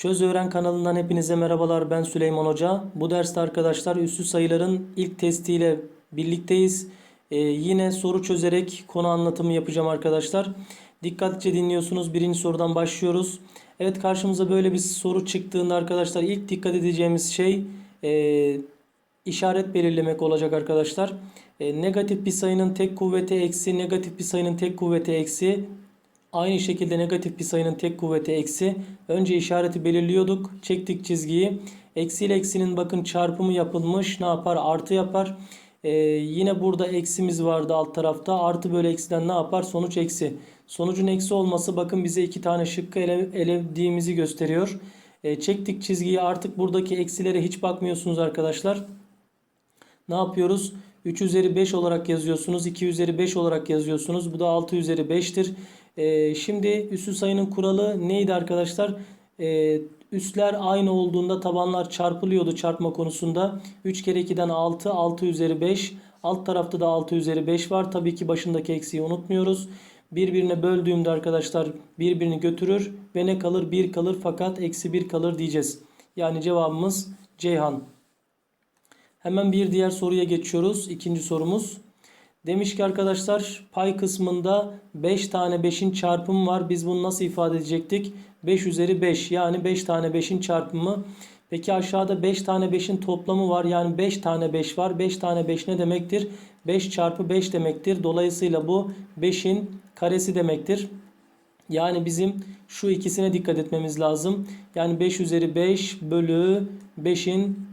Çöz Öğren kanalından hepinize merhabalar. Ben Süleyman Hoca. Bu derste arkadaşlar üssü sayıların ilk testiyle birlikteyiz. Ee, yine soru çözerek konu anlatımı yapacağım arkadaşlar. Dikkatlice dinliyorsunuz. Birinci sorudan başlıyoruz. Evet karşımıza böyle bir soru çıktığında arkadaşlar ilk dikkat edeceğimiz şey e, işaret belirlemek olacak arkadaşlar. E, negatif bir sayının tek kuvveti eksi, negatif bir sayının tek kuvveti eksi, Aynı şekilde negatif bir sayının tek kuvveti eksi. Önce işareti belirliyorduk. Çektik çizgiyi. Eksi ile eksinin bakın çarpımı yapılmış. Ne yapar? Artı yapar. Ee, yine burada eksimiz vardı alt tarafta. Artı bölü eksiden ne yapar? Sonuç eksi. Sonucun eksi olması bakın bize iki tane şıkkı ele, elediğimizi gösteriyor. Ee, çektik çizgiyi artık buradaki eksilere hiç bakmıyorsunuz arkadaşlar. Ne yapıyoruz? 3 üzeri 5 olarak yazıyorsunuz. 2 üzeri 5 olarak yazıyorsunuz. Bu da 6 üzeri 5'tir. Ee, şimdi üssü sayının kuralı neydi arkadaşlar? Ee, üsler aynı olduğunda tabanlar çarpılıyordu çarpma konusunda. 3 kere 2'den 6, 6 üzeri 5. Alt tarafta da 6 üzeri 5 var. Tabii ki başındaki eksiği unutmuyoruz. Birbirine böldüğümde arkadaşlar birbirini götürür ve ne kalır? 1 kalır fakat eksi 1 kalır diyeceğiz. Yani cevabımız Ceyhan. Hemen bir diğer soruya geçiyoruz. İkinci sorumuz. Demiş ki arkadaşlar pay kısmında 5 tane 5'in çarpımı var. Biz bunu nasıl ifade edecektik? 5 üzeri 5 yani 5 tane 5'in çarpımı. Peki aşağıda 5 tane 5'in toplamı var. Yani 5 tane 5 var. 5 tane 5 ne demektir? 5 çarpı 5 demektir. Dolayısıyla bu 5'in karesi demektir. Yani bizim şu ikisine dikkat etmemiz lazım. Yani 5 üzeri 5 bölü 5'in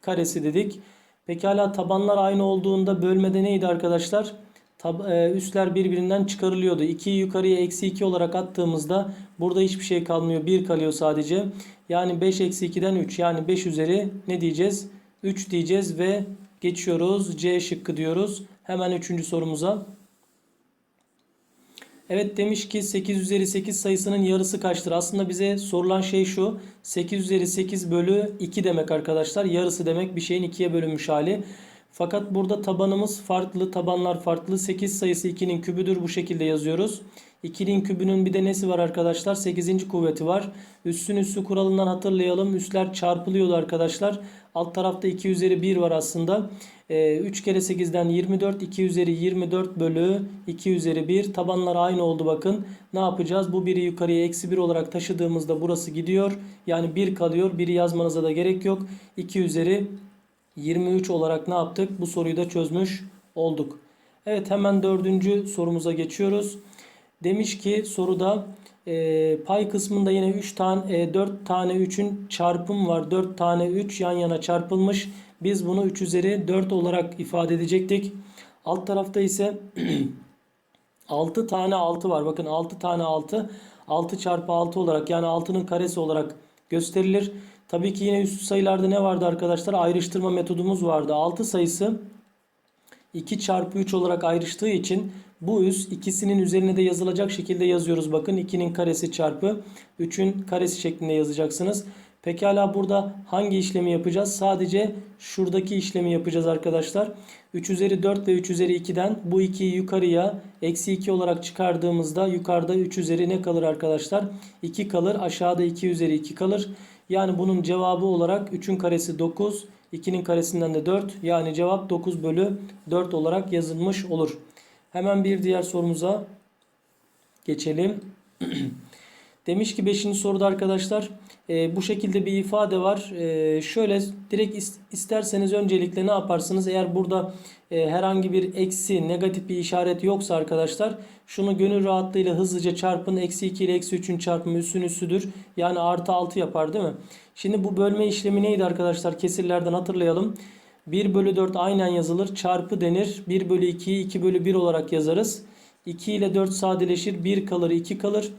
karesi dedik. Pekala tabanlar aynı olduğunda bölmede neydi arkadaşlar? Tab e, üstler birbirinden çıkarılıyordu. 2'yi yukarıya eksi 2 olarak attığımızda burada hiçbir şey kalmıyor. 1 kalıyor sadece. Yani 5 eksi 2'den 3 yani 5 üzeri ne diyeceğiz? 3 diyeceğiz ve geçiyoruz. C şıkkı diyoruz. Hemen 3. sorumuza. Evet demiş ki 8 üzeri 8 sayısının yarısı kaçtır? Aslında bize sorulan şey şu. 8 üzeri 8 bölü 2 demek arkadaşlar. Yarısı demek bir şeyin 2'ye bölünmüş hali. Fakat burada tabanımız farklı. Tabanlar farklı. 8 sayısı 2'nin kübüdür. Bu şekilde yazıyoruz. 2'nin kübünün bir de nesi var arkadaşlar? 8. kuvveti var. Üssün üssü kuralından hatırlayalım. Üsler çarpılıyordu arkadaşlar. Alt tarafta 2 üzeri 1 var aslında. Ee, 3 kere 8'den 24. 2 üzeri 24 bölü 2 üzeri 1. Tabanlar aynı oldu bakın. Ne yapacağız? Bu biri yukarıya eksi 1 olarak taşıdığımızda burası gidiyor. Yani 1 kalıyor. 1'i yazmanıza da gerek yok. 2 üzeri 23 olarak ne yaptık? Bu soruyu da çözmüş olduk. Evet hemen dördüncü sorumuza geçiyoruz. Demiş ki soruda e, pay kısmında yine 3 tane e, 4 tane 3'ün çarpım var. 4 tane 3 yan yana çarpılmış. Biz bunu 3 üzeri 4 olarak ifade edecektik. Alt tarafta ise 6 tane 6 var. Bakın 6 tane 6 6 çarpı 6 olarak yani 6'nın karesi olarak gösterilir. Tabii ki yine üstü sayılarda ne vardı arkadaşlar? Ayrıştırma metodumuz vardı. 6 sayısı 2 çarpı 3 olarak ayrıştığı için bu üs ikisinin üzerine de yazılacak şekilde yazıyoruz. Bakın 2'nin karesi çarpı 3'ün karesi şeklinde yazacaksınız. Pekala burada hangi işlemi yapacağız? Sadece şuradaki işlemi yapacağız arkadaşlar. 3 üzeri 4 ve 3 üzeri 2'den bu 2'yi yukarıya eksi 2 olarak çıkardığımızda yukarıda 3 üzeri ne kalır arkadaşlar? 2 kalır. Aşağıda 2 üzeri 2 kalır. Yani bunun cevabı olarak 3'ün karesi 9. 2'nin karesinden de 4. Yani cevap 9 bölü 4 olarak yazılmış olur. Hemen bir diğer sorumuza geçelim. Demiş ki 5. soruda arkadaşlar e, bu şekilde bir ifade var. E, şöyle direkt isterseniz öncelikle ne yaparsınız? Eğer burada e, herhangi bir eksi negatif bir işaret yoksa arkadaşlar şunu gönül rahatlığıyla hızlıca çarpın. Eksi 2 ile eksi 3'ün çarpımı üssün üssüdür. Yani artı 6 yapar değil mi? Şimdi bu bölme işlemi neydi arkadaşlar? Kesirlerden hatırlayalım. 1 bölü 4 aynen yazılır. Çarpı denir. 1 bölü 2'yi 2 bölü 1 olarak yazarız. 2 ile 4 sadeleşir. 1 kalır 2 kalır.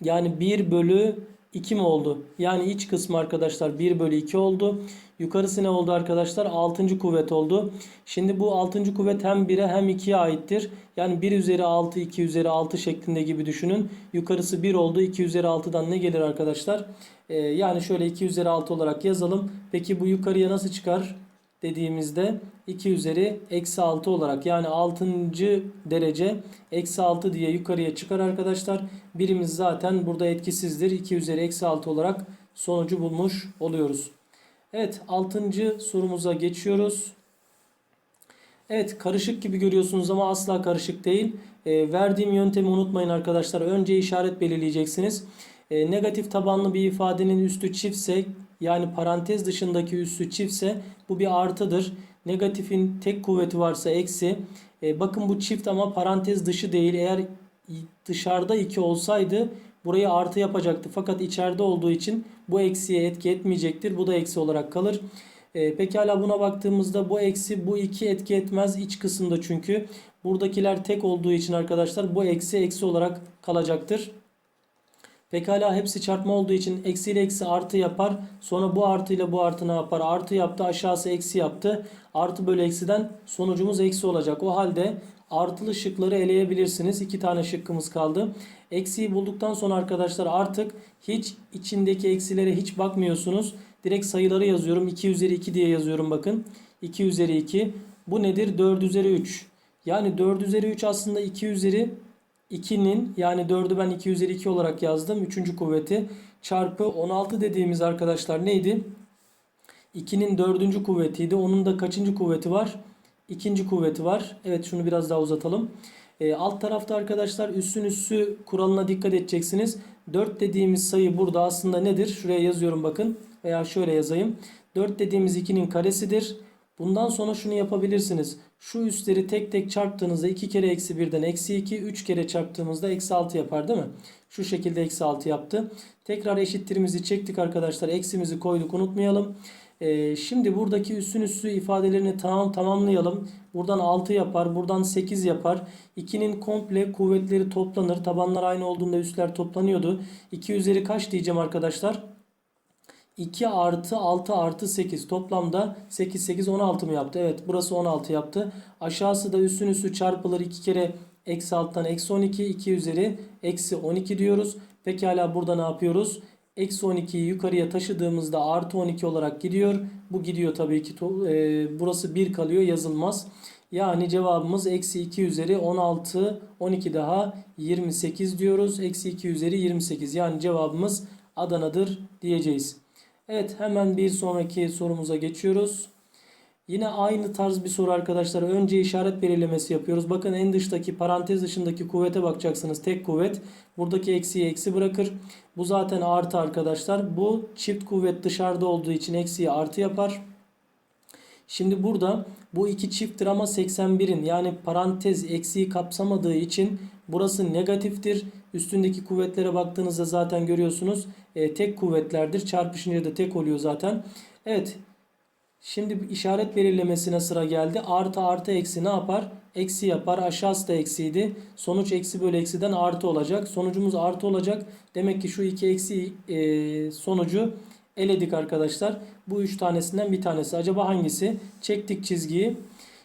Yani 1 bölü 2 mi oldu? Yani iç kısmı arkadaşlar 1 bölü 2 oldu. Yukarısı ne oldu arkadaşlar? 6. kuvvet oldu. Şimdi bu 6. kuvvet hem 1'e hem 2'ye aittir. Yani 1 üzeri 6, 2 üzeri 6 şeklinde gibi düşünün. Yukarısı 1 oldu. 2 üzeri 6'dan ne gelir arkadaşlar? Ee, yani şöyle 2 üzeri 6 olarak yazalım. Peki bu yukarıya nasıl çıkar? Dediğimizde 2 üzeri eksi 6 olarak yani 6. derece eksi 6 diye yukarıya çıkar arkadaşlar. Birimiz zaten burada etkisizdir. 2 üzeri eksi 6 olarak sonucu bulmuş oluyoruz. Evet 6. sorumuza geçiyoruz. Evet karışık gibi görüyorsunuz ama asla karışık değil. E, verdiğim yöntemi unutmayın arkadaşlar. Önce işaret belirleyeceksiniz. E, negatif tabanlı bir ifadenin üstü çiftse yani parantez dışındaki üssü çiftse bu bir artıdır. Negatifin tek kuvveti varsa eksi. E, bakın bu çift ama parantez dışı değil. Eğer dışarıda 2 olsaydı burayı artı yapacaktı. Fakat içeride olduğu için bu eksiye etki etmeyecektir. Bu da eksi olarak kalır. E, pekala buna baktığımızda bu eksi bu 2 etki etmez iç kısımda çünkü. Buradakiler tek olduğu için arkadaşlar bu eksi eksi olarak kalacaktır. Pekala hepsi çarpma olduğu için eksi ile eksi artı yapar. Sonra bu artı ile bu artı ne yapar? Artı yaptı aşağısı eksi yaptı. Artı bölü eksiden sonucumuz eksi olacak. O halde artılı şıkları eleyebilirsiniz. İki tane şıkkımız kaldı. Eksiyi bulduktan sonra arkadaşlar artık hiç içindeki eksilere hiç bakmıyorsunuz. Direkt sayıları yazıyorum. 2 üzeri 2 diye yazıyorum bakın. 2 üzeri 2. Bu nedir? 4 üzeri 3. Yani 4 üzeri 3 aslında 2 üzeri 2'nin yani 4'ü ben 2 üzeri 2 olarak yazdım. 3. kuvveti çarpı 16 dediğimiz arkadaşlar neydi? 2'nin 4. kuvvetiydi. Onun da kaçıncı kuvveti var? İkinci kuvveti var. Evet şunu biraz daha uzatalım. E, alt tarafta arkadaşlar üssün üssü kuralına dikkat edeceksiniz. 4 dediğimiz sayı burada aslında nedir? Şuraya yazıyorum bakın. Veya şöyle yazayım. 4 dediğimiz 2'nin karesidir. Bundan sonra şunu yapabilirsiniz. Şu üstleri tek tek çarptığınızda 2 kere eksi 1'den eksi 2, 3 kere çarptığımızda eksi 6 yapar değil mi? Şu şekilde eksi 6 yaptı. Tekrar eşittirimizi çektik arkadaşlar. Eksimizi koyduk unutmayalım. Ee, şimdi buradaki üssün üssü ifadelerini tamam tamamlayalım. Buradan 6 yapar. Buradan 8 yapar. 2'nin komple kuvvetleri toplanır. Tabanlar aynı olduğunda üsler toplanıyordu. 2 üzeri kaç diyeceğim arkadaşlar? 2 artı 6 artı 8 toplamda 8 8 16 mı yaptı? Evet burası 16 yaptı. Aşağısı da üstün üstü çarpılır 2 kere eksi alttan eksi 12 2 üzeri eksi 12 diyoruz. Pekala burada ne yapıyoruz? Eksi 12'yi yukarıya taşıdığımızda artı 12 olarak gidiyor. Bu gidiyor tabii ki. E, burası 1 kalıyor yazılmaz. Yani cevabımız eksi 2 üzeri 16 12 daha 28 diyoruz. Eksi 2 üzeri 28 yani cevabımız Adana'dır diyeceğiz. Evet hemen bir sonraki sorumuza geçiyoruz. Yine aynı tarz bir soru arkadaşlar. Önce işaret belirlemesi yapıyoruz. Bakın en dıştaki parantez dışındaki kuvvete bakacaksınız. Tek kuvvet. Buradaki eksiyi eksi bırakır. Bu zaten artı arkadaşlar. Bu çift kuvvet dışarıda olduğu için eksiyi artı yapar. Şimdi burada bu iki çifttir ama 81'in yani parantez eksiği kapsamadığı için burası negatiftir. Üstündeki kuvvetlere baktığınızda zaten görüyorsunuz e, tek kuvvetlerdir. Çarpışınca da tek oluyor zaten. Evet. Şimdi işaret belirlemesine sıra geldi. Artı artı eksi ne yapar? Eksi yapar. Aşağısı da eksiydi. Sonuç eksi bölü eksiden artı olacak. Sonucumuz artı olacak. Demek ki şu iki eksi e, sonucu eledik arkadaşlar. Bu üç tanesinden bir tanesi. Acaba hangisi? Çektik çizgiyi.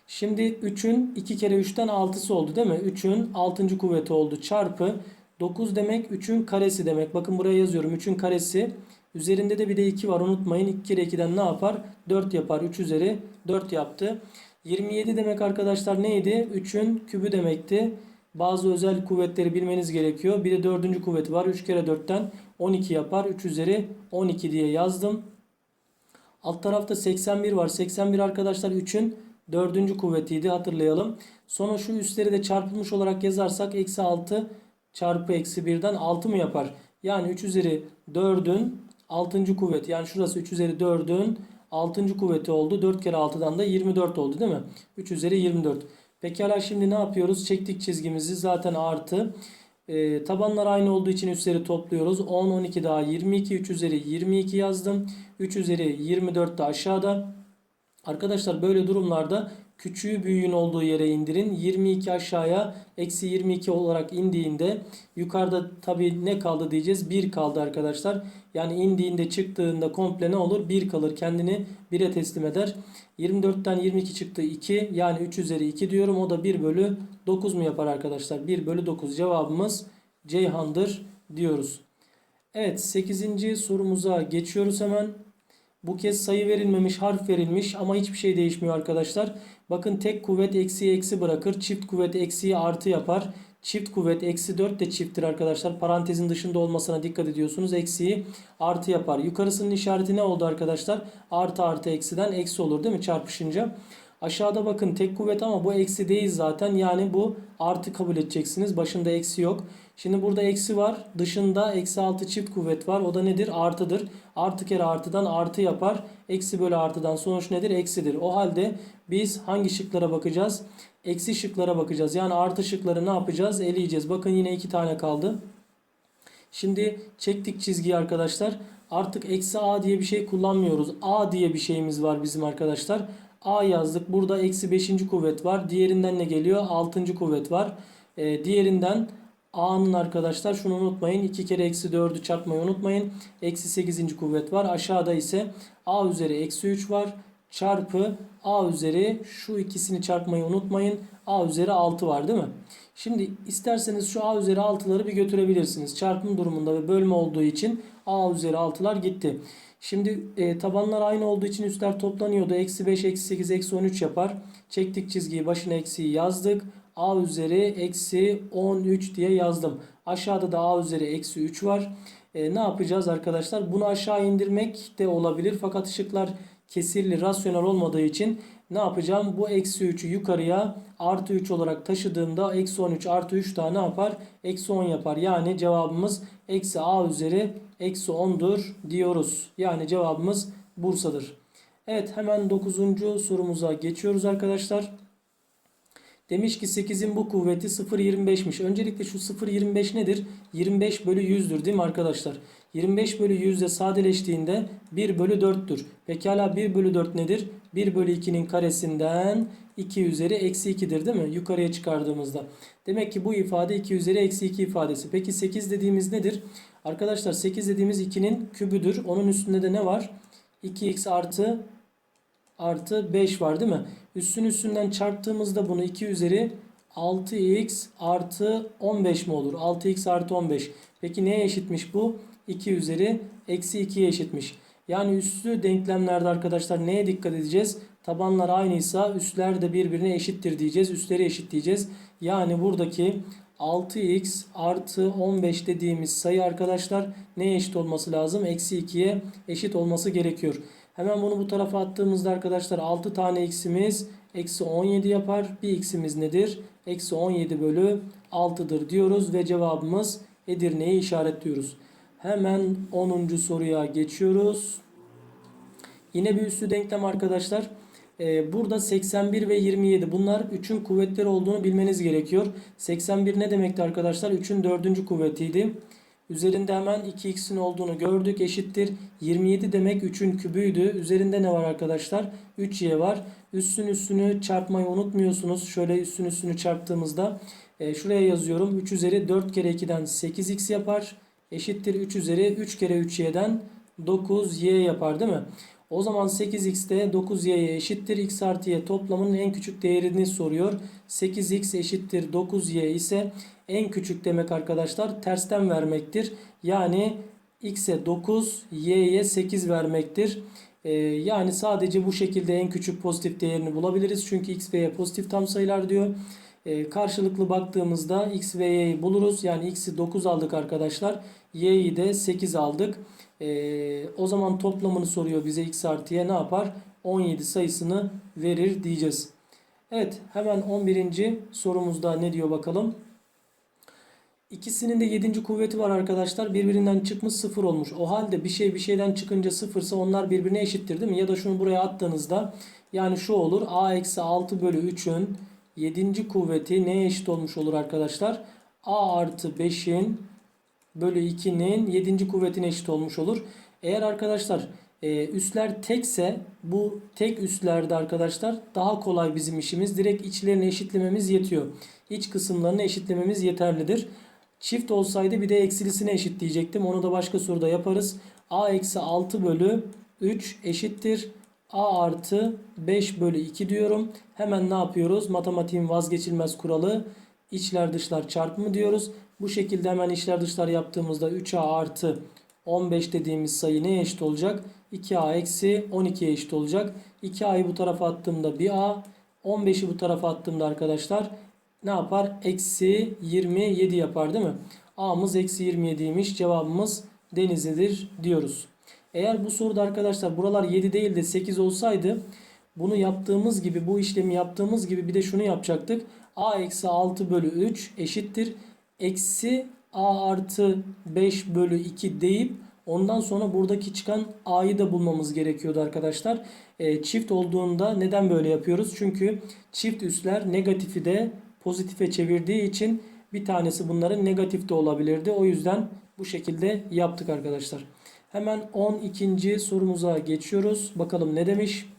Şimdi 3'ün 2 kere 3'ten 6'sı oldu değil mi? 3'ün 6. kuvveti oldu. Çarpı 9 demek 3'ün karesi demek. Bakın buraya yazıyorum. 3'ün karesi. Üzerinde de bir de 2 var unutmayın. 2 kere 2'den ne yapar? 4 yapar. 3 üzeri 4 yaptı. 27 demek arkadaşlar neydi? 3'ün kübü demekti. Bazı özel kuvvetleri bilmeniz gerekiyor. Bir de dördüncü kuvveti var. 3 kere 4'ten 12 yapar. 3 üzeri 12 diye yazdım. Alt tarafta 81 var. 81 arkadaşlar 3'ün dördüncü kuvvetiydi hatırlayalım. Sonra şu üstleri de çarpılmış olarak yazarsak eksi 6 çarpı eksi 1'den 6 mı yapar? Yani 3 üzeri 4'ün 6. kuvveti. Yani şurası 3 üzeri 4'ün 6. kuvveti oldu. 4 kere 6'dan da 24 oldu değil mi? 3 üzeri 24. Pekala şimdi ne yapıyoruz? Çektik çizgimizi zaten artı. E, tabanlar aynı olduğu için üstleri topluyoruz. 10, 12 daha 22. 3 üzeri 22 yazdım. 3 üzeri 24 de aşağıda. Arkadaşlar böyle durumlarda küçüğü büyüğün olduğu yere indirin. 22 aşağıya eksi 22 olarak indiğinde yukarıda tabi ne kaldı diyeceğiz? 1 kaldı arkadaşlar. Yani indiğinde çıktığında komple ne olur? 1 kalır. Kendini 1'e teslim eder. 24'ten 22 çıktı 2. Yani 3 üzeri 2 diyorum. O da 1 bölü 9 mu yapar arkadaşlar? 1 bölü 9 cevabımız Ceyhan'dır diyoruz. Evet 8. sorumuza geçiyoruz hemen. Bu kez sayı verilmemiş, harf verilmiş ama hiçbir şey değişmiyor arkadaşlar. Bakın tek kuvvet eksiği eksi bırakır. Çift kuvvet eksiği artı yapar. Çift kuvvet eksi 4 de çifttir arkadaşlar. Parantezin dışında olmasına dikkat ediyorsunuz. Eksiği artı yapar. Yukarısının işareti ne oldu arkadaşlar? Artı artı eksiden eksi olur değil mi çarpışınca? Aşağıda bakın tek kuvvet ama bu eksi değil zaten. Yani bu artı kabul edeceksiniz. Başında eksi yok. Şimdi burada eksi var. Dışında eksi 6 çift kuvvet var. O da nedir? Artıdır. Artı kere artıdan artı yapar. Eksi bölü artıdan sonuç nedir? Eksidir. O halde biz hangi şıklara bakacağız? Eksi şıklara bakacağız. Yani artı şıkları ne yapacağız? Eleyeceğiz. Bakın yine iki tane kaldı. Şimdi çektik çizgiyi arkadaşlar. Artık eksi a diye bir şey kullanmıyoruz. a diye bir şeyimiz var bizim arkadaşlar. A yazdık. Burada eksi 5. kuvvet var. Diğerinden ne geliyor? 6. kuvvet var. Ee, diğerinden a'nın arkadaşlar şunu unutmayın. 2 kere eksi 4'ü çarpmayı unutmayın. Eksi 8. kuvvet var. Aşağıda ise a üzeri eksi 3 var. Çarpı a üzeri şu ikisini çarpmayı unutmayın. a üzeri 6 var değil mi? Şimdi isterseniz şu a üzeri 6'ları bir götürebilirsiniz. Çarpım durumunda ve bölme olduğu için a üzeri 6'lar gitti. Şimdi e, tabanlar aynı olduğu için üstler toplanıyordu. Eksi 5, eksi 8, eksi 13 yapar. Çektik çizgiyi başına eksiği yazdık. a üzeri eksi 13 diye yazdım. Aşağıda da a üzeri eksi 3 var. E, ne yapacağız arkadaşlar? Bunu aşağı indirmek de olabilir. Fakat ışıklar kesirli, rasyonel olmadığı için ne yapacağım? Bu eksi 3'ü yukarıya artı 3 olarak taşıdığımda eksi 13 artı 3 daha ne yapar? Eksi 10 yapar. Yani cevabımız eksi a üzeri eksi 10'dur diyoruz. Yani cevabımız Bursa'dır. Evet hemen 9. sorumuza geçiyoruz arkadaşlar. Demiş ki 8'in bu kuvveti 0.25'miş. Öncelikle şu 0.25 nedir? 25 bölü 100'dür değil mi arkadaşlar? 25 bölü 100 de sadeleştiğinde 1 bölü 4'tür. Pekala 1 bölü 4 nedir? 1 bölü 2'nin karesinden 2 üzeri eksi 2'dir değil mi? Yukarıya çıkardığımızda. Demek ki bu ifade 2 üzeri eksi 2 ifadesi. Peki 8 dediğimiz nedir? Arkadaşlar 8 dediğimiz 2'nin kübüdür. Onun üstünde de ne var? 2x artı artı 5 var değil mi? Üstün üstünden çarptığımızda bunu 2 üzeri 6x artı 15 mi olur? 6x artı 15. Peki neye eşitmiş bu? 2 üzeri eksi 2'ye eşitmiş. Yani üslü denklemlerde arkadaşlar neye dikkat edeceğiz? Tabanlar aynıysa üstler de birbirine eşittir diyeceğiz. Üstleri eşitleyeceğiz. Yani buradaki 6x artı 15 dediğimiz sayı arkadaşlar neye eşit olması lazım? Eksi 2'ye eşit olması gerekiyor. Hemen bunu bu tarafa attığımızda arkadaşlar 6 tane x'imiz eksi 17 yapar. Bir x'imiz nedir? Eksi 17 bölü 6'dır diyoruz ve cevabımız Edirne'yi işaretliyoruz. Hemen 10. soruya geçiyoruz. Yine bir üslü denklem arkadaşlar. Ee, burada 81 ve 27 bunlar 3'ün kuvvetleri olduğunu bilmeniz gerekiyor. 81 ne demekti arkadaşlar? 3'ün 4. kuvvetiydi. Üzerinde hemen 2x'in olduğunu gördük eşittir. 27 demek 3'ün kübüydü. Üzerinde ne var arkadaşlar? 3y var. Üstün üstünü çarpmayı unutmuyorsunuz. Şöyle üstün üstünü çarptığımızda e, şuraya yazıyorum. 3 üzeri 4 kere 2'den 8x yapar. Eşittir 3 üzeri 3 kere 3y'den 9y yapar değil mi? O zaman 8x de 9y'ye eşittir. x artı y toplamının en küçük değerini soruyor. 8x eşittir 9y ise en küçük demek arkadaşlar tersten vermektir. Yani x'e 9, y'ye 8 vermektir. Ee, yani sadece bu şekilde en küçük pozitif değerini bulabiliriz. Çünkü x ve y pozitif tam sayılar diyor. Ee, karşılıklı baktığımızda x ve y'yi buluruz. Yani x'i 9 aldık arkadaşlar. y'yi de 8 aldık. Ee, o zaman toplamını soruyor bize x artıya ne yapar? 17 sayısını verir diyeceğiz. Evet hemen 11. sorumuzda ne diyor bakalım. İkisinin de 7. kuvveti var arkadaşlar. Birbirinden çıkmış 0 olmuş. O halde bir şey bir şeyden çıkınca 0 ise onlar birbirine eşittir değil mi? Ya da şunu buraya attığınızda yani şu olur. a eksi 6 bölü 3'ün 7. kuvveti neye eşit olmuş olur arkadaşlar? a artı 5'in bölü 2'nin 7. kuvvetine eşit olmuş olur. Eğer arkadaşlar e, üsler tekse bu tek üslerde arkadaşlar daha kolay bizim işimiz. Direkt içlerini eşitlememiz yetiyor. İç kısımlarını eşitlememiz yeterlidir. Çift olsaydı bir de eksilisine eşitleyecektim. Onu da başka soruda yaparız. a eksi 6 bölü 3 eşittir. A artı 5 bölü 2 diyorum. Hemen ne yapıyoruz? Matematiğin vazgeçilmez kuralı içler dışlar çarpımı diyoruz. Bu şekilde hemen içler dışlar yaptığımızda 3a artı 15 dediğimiz sayı neye eşit olacak? 2a eksi 12'ye eşit olacak. 2a'yı bu tarafa attığımda bir a 15'i bu tarafa attığımda arkadaşlar ne yapar? Eksi 27 yapar değil mi? A'mız eksi 27'ymiş. Cevabımız Denizli'dir diyoruz. Eğer bu soruda arkadaşlar buralar 7 değil de 8 olsaydı bunu yaptığımız gibi bu işlemi yaptığımız gibi bir de şunu yapacaktık. A eksi 6 bölü 3 eşittir. Eksi A artı 5 bölü 2 deyip ondan sonra buradaki çıkan A'yı da bulmamız gerekiyordu arkadaşlar. E, çift olduğunda neden böyle yapıyoruz? Çünkü çift üsler negatifi de pozitife çevirdiği için bir tanesi bunların negatif de olabilirdi. O yüzden bu şekilde yaptık arkadaşlar. Hemen 12. sorumuza geçiyoruz. Bakalım ne demiş?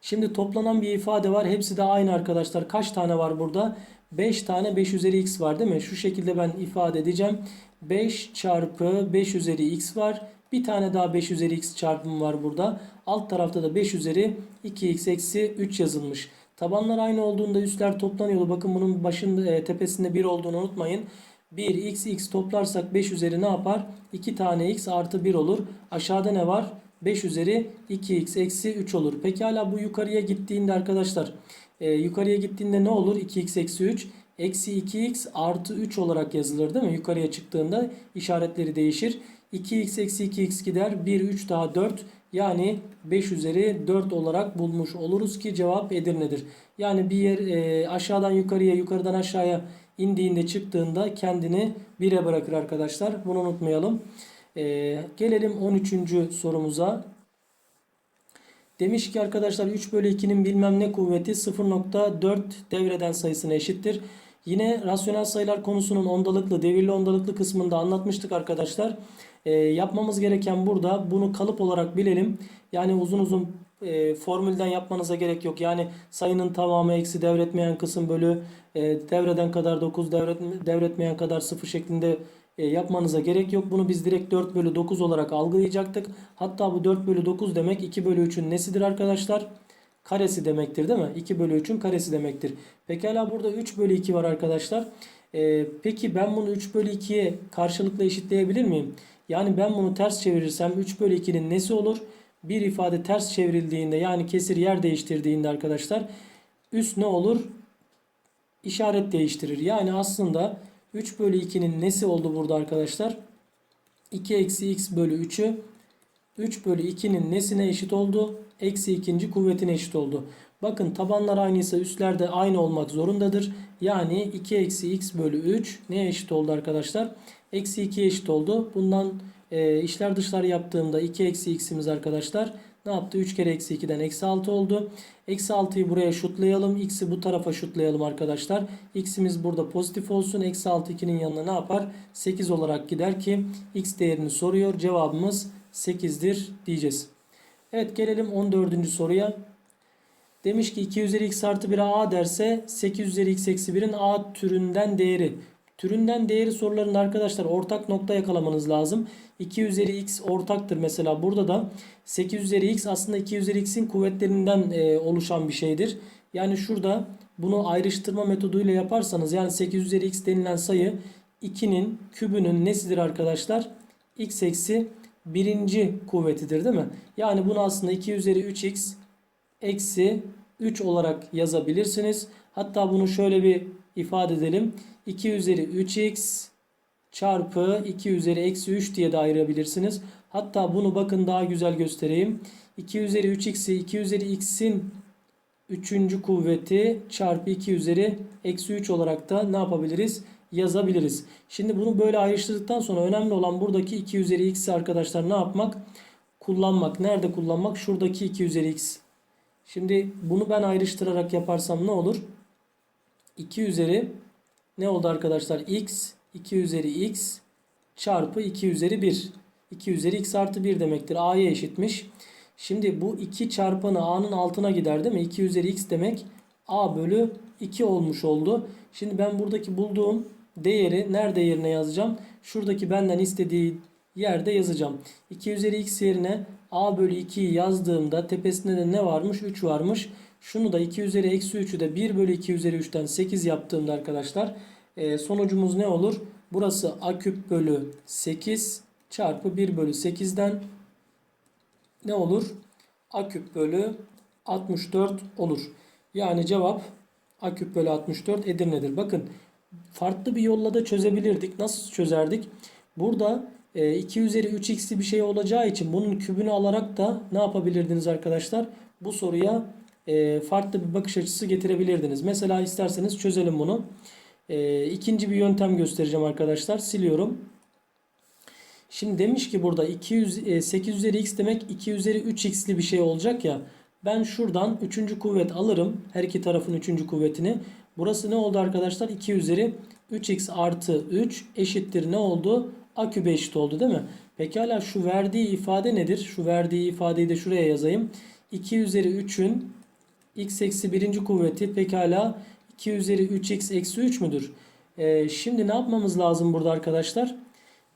Şimdi toplanan bir ifade var. Hepsi de aynı arkadaşlar. Kaç tane var burada? 5 tane 5 üzeri x var değil mi? Şu şekilde ben ifade edeceğim. 5 çarpı 5 üzeri x var. Bir tane daha 5 üzeri x çarpımı var burada. Alt tarafta da 5 üzeri 2x eksi 3 yazılmış. Tabanlar aynı olduğunda üstler toplanıyordu. Bakın bunun başında e, tepesinde 1 olduğunu unutmayın. 1 x x toplarsak 5 üzeri ne yapar? 2 tane x artı 1 olur. Aşağıda ne var? 5 üzeri 2x eksi 3 olur. Pekala bu yukarıya gittiğinde arkadaşlar e, yukarıya gittiğinde ne olur? 2x eksi 3 eksi 2x artı 3 olarak yazılır değil mi? Yukarıya çıktığında işaretleri değişir. 2x eksi 2x gider. 1 3 daha 4 yani 5 üzeri 4 olarak bulmuş oluruz ki cevap Edirne'dir. Yani bir yer e, aşağıdan yukarıya yukarıdan aşağıya indiğinde çıktığında kendini 1'e bırakır arkadaşlar. Bunu unutmayalım. E, gelelim 13. sorumuza. Demiş ki arkadaşlar 3 bölü 2'nin bilmem ne kuvveti 0.4 devreden sayısına eşittir. Yine rasyonel sayılar konusunun ondalıklı, devirli ondalıklı kısmında anlatmıştık arkadaşlar. E, yapmamız gereken burada bunu kalıp olarak bilelim. Yani uzun uzun e, formülden yapmanıza gerek yok. Yani sayının tamamı eksi devretmeyen kısım bölü e, devreden kadar 9 devret, devretmeyen kadar 0 şeklinde e, yapmanıza gerek yok. Bunu biz direkt 4 bölü 9 olarak algılayacaktık. Hatta bu 4 bölü 9 demek 2 bölü 3'ün nesidir arkadaşlar? Karesi demektir değil mi? 2 bölü 3'ün karesi demektir. Pekala burada 3 bölü 2 var arkadaşlar. E, peki ben bunu 3 bölü 2'ye karşılıklı eşitleyebilir miyim? Yani ben bunu ters çevirirsem 3 bölü 2'nin nesi olur? Bir ifade ters çevrildiğinde yani kesir yer değiştirdiğinde arkadaşlar üst ne olur? İşaret değiştirir. Yani aslında 3 bölü 2'nin nesi oldu burada arkadaşlar? 2 eksi x bölü 3'ü 3 bölü 2'nin nesine eşit oldu? Eksi ikinci kuvvetine eşit oldu. Bakın tabanlar aynıysa üstler de aynı olmak zorundadır. Yani 2 eksi x bölü 3 neye eşit oldu arkadaşlar? Eksi 2'ye eşit oldu. Bundan e, işler dışlar yaptığımda 2 eksi x'imiz arkadaşlar ne yaptı? 3 kere eksi 2'den eksi 6 oldu. Eksi 6'yı buraya şutlayalım. X'i bu tarafa şutlayalım arkadaşlar. X'imiz burada pozitif olsun. Eksi 6 2'nin yanına ne yapar? 8 olarak gider ki X değerini soruyor. Cevabımız 8'dir diyeceğiz. Evet gelelim 14. soruya. Demiş ki 2 üzeri x artı 1'e a derse 8 üzeri x eksi 1'in a türünden değeri. Türünden değeri sorularında arkadaşlar ortak nokta yakalamanız lazım. 2 üzeri x ortaktır mesela. Burada da 8 üzeri x aslında 2 üzeri x'in kuvvetlerinden e, oluşan bir şeydir. Yani şurada bunu ayrıştırma metoduyla yaparsanız yani 8 üzeri x denilen sayı 2'nin kübünün nesidir arkadaşlar? x eksi birinci kuvvetidir değil mi? Yani bunu aslında 2 üzeri 3x eksi 3 olarak yazabilirsiniz. Hatta bunu şöyle bir ifade edelim. 2 üzeri 3x çarpı 2 üzeri eksi 3 diye de ayırabilirsiniz. Hatta bunu bakın daha güzel göstereyim. 2 üzeri 3x'i 2 üzeri x'in 3. kuvveti çarpı 2 üzeri eksi 3 olarak da ne yapabiliriz? Yazabiliriz. Şimdi bunu böyle ayrıştırdıktan sonra önemli olan buradaki 2 üzeri x'i arkadaşlar ne yapmak? Kullanmak. Nerede kullanmak? Şuradaki 2 üzeri x. Şimdi bunu ben ayrıştırarak yaparsam ne olur? 2 üzeri ne oldu arkadaşlar? x 2 üzeri x çarpı 2 üzeri 1. 2 üzeri x artı 1 demektir. a'ya eşitmiş. Şimdi bu 2 çarpanı a'nın altına gider değil mi? 2 üzeri x demek a bölü 2 olmuş oldu. Şimdi ben buradaki bulduğum değeri nerede yerine yazacağım? Şuradaki benden istediği yerde yazacağım. 2 üzeri x yerine a bölü 2'yi yazdığımda tepesinde de ne varmış? 3 varmış. Şunu da 2 üzeri eksi 3'ü de 1 bölü 2 üzeri 3'ten 8 yaptığımda arkadaşlar e, sonucumuz ne olur? Burası a küp bölü 8 çarpı 1 bölü 8'den ne olur? A küp bölü 64 olur. Yani cevap A küp bölü 64 Edirne'dir. Bakın farklı bir yolla da çözebilirdik. Nasıl çözerdik? Burada e, 2 üzeri 3x'li bir şey olacağı için bunun kübünü alarak da ne yapabilirdiniz arkadaşlar? Bu soruya e, farklı bir bakış açısı getirebilirdiniz. Mesela isterseniz çözelim bunu. E, ikinci bir yöntem göstereceğim arkadaşlar. Siliyorum. Şimdi demiş ki burada 200, e, 8 üzeri x demek 2 üzeri 3x'li bir şey olacak ya. Ben şuradan 3. kuvvet alırım. Her iki tarafın 3. kuvvetini. Burası ne oldu arkadaşlar? 2 üzeri 3x artı 3 eşittir ne oldu? A kübe eşit oldu değil mi? Pekala şu verdiği ifade nedir? Şu verdiği ifadeyi de şuraya yazayım. 2 üzeri 3'ün x eksi 1. kuvveti pekala 2 üzeri 3x eksi 3 müdür? Ee, şimdi ne yapmamız lazım burada arkadaşlar?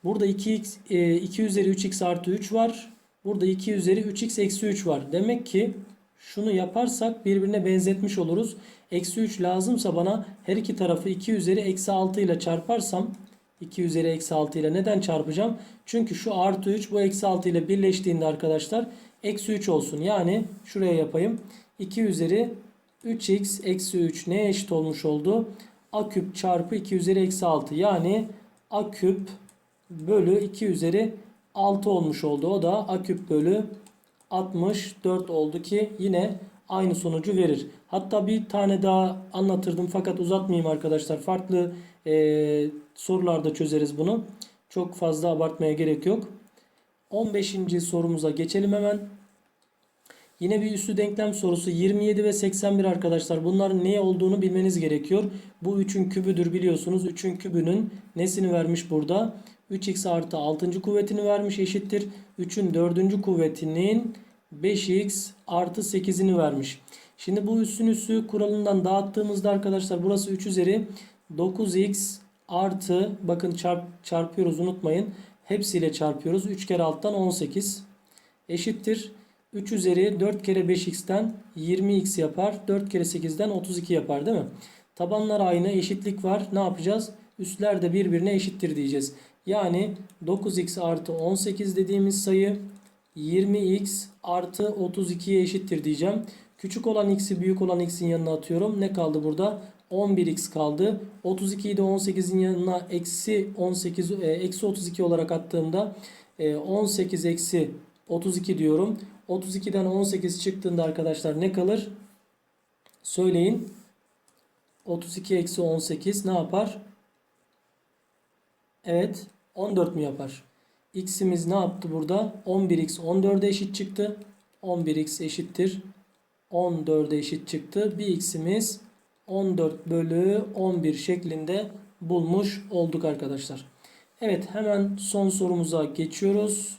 Burada 2x, e, 2 üzeri 3x artı 3 var. Burada 2 üzeri 3x eksi 3 var. Demek ki şunu yaparsak birbirine benzetmiş oluruz. Eksi 3 lazımsa bana her iki tarafı 2 üzeri eksi 6 ile çarparsam 2 üzeri eksi 6 ile neden çarpacağım? Çünkü şu artı 3 bu eksi 6 ile birleştiğinde arkadaşlar eksi 3 olsun. Yani şuraya yapayım. 2 üzeri 3x eksi 3 neye eşit olmuş oldu? A küp çarpı 2 üzeri eksi 6. Yani A küp bölü 2 üzeri 6 olmuş oldu. O da A küp bölü 64 oldu ki yine aynı sonucu verir. Hatta bir tane daha anlatırdım fakat uzatmayayım arkadaşlar. Farklı e, sorularda çözeriz bunu. Çok fazla abartmaya gerek yok. 15. sorumuza geçelim hemen. Yine bir üslü denklem sorusu 27 ve 81 arkadaşlar. Bunların ne olduğunu bilmeniz gerekiyor. Bu 3'ün kübüdür biliyorsunuz. 3'ün kübünün nesini vermiş burada? 3x artı 6. kuvvetini vermiş eşittir. 3'ün 4. kuvvetinin 5x artı 8'ini vermiş. Şimdi bu üssün üssü kuralından dağıttığımızda arkadaşlar burası 3 üzeri 9x artı bakın çarp, çarpıyoruz unutmayın. Hepsiyle çarpıyoruz. 3 kere alttan 18 eşittir. 3 üzeri 4 kere 5x'ten 20x yapar. 4 kere 8'den 32 yapar değil mi? Tabanlar aynı eşitlik var. Ne yapacağız? Üstler de birbirine eşittir diyeceğiz. Yani 9x artı 18 dediğimiz sayı 20x artı 32'ye eşittir diyeceğim. Küçük olan x'i büyük olan x'in yanına atıyorum. Ne kaldı burada? 11x kaldı. 32'yi de 18'in yanına eksi 18 e, eksi 32 olarak attığımda e, 18 eksi 32 diyorum. 32'den 18 çıktığında arkadaşlar ne kalır? Söyleyin. 32 eksi 18 ne yapar? Evet 14 mü yapar? X'imiz ne yaptı burada? 11x 14'e eşit çıktı. 11x eşittir. 14'e eşit çıktı. Bir x'imiz 14 bölü 11 şeklinde bulmuş olduk arkadaşlar. Evet hemen son sorumuza geçiyoruz.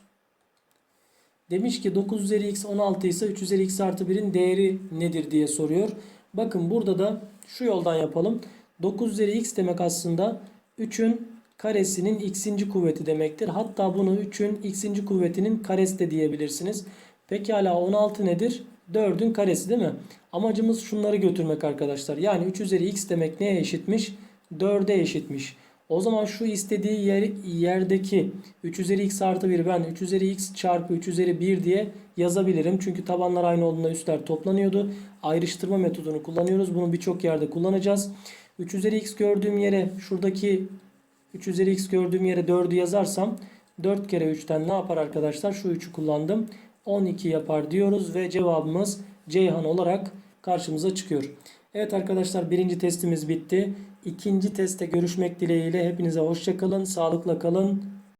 Demiş ki 9 üzeri x 16 ise 3 üzeri x artı 1'in değeri nedir diye soruyor. Bakın burada da şu yoldan yapalım. 9 üzeri x demek aslında 3'ün karesinin x'inci kuvveti demektir. Hatta bunu 3'ün x'inci kuvvetinin karesi de diyebilirsiniz. Pekala 16 nedir? 4'ün karesi değil mi? Amacımız şunları götürmek arkadaşlar. Yani 3 üzeri x demek neye eşitmiş? 4'e eşitmiş. O zaman şu istediği yer, yerdeki 3 üzeri x artı 1 ben 3 üzeri x çarpı 3 üzeri 1 diye yazabilirim. Çünkü tabanlar aynı olduğunda üstler toplanıyordu. Ayrıştırma metodunu kullanıyoruz. Bunu birçok yerde kullanacağız. 3 üzeri x gördüğüm yere şuradaki 3 üzeri x gördüğüm yere 4'ü yazarsam 4 kere 3'ten ne yapar arkadaşlar? Şu 3'ü kullandım. 12 yapar diyoruz ve cevabımız Ceyhan olarak karşımıza çıkıyor. Evet arkadaşlar birinci testimiz bitti. İkinci testte görüşmek dileğiyle hepinize hoşçakalın, sağlıkla kalın,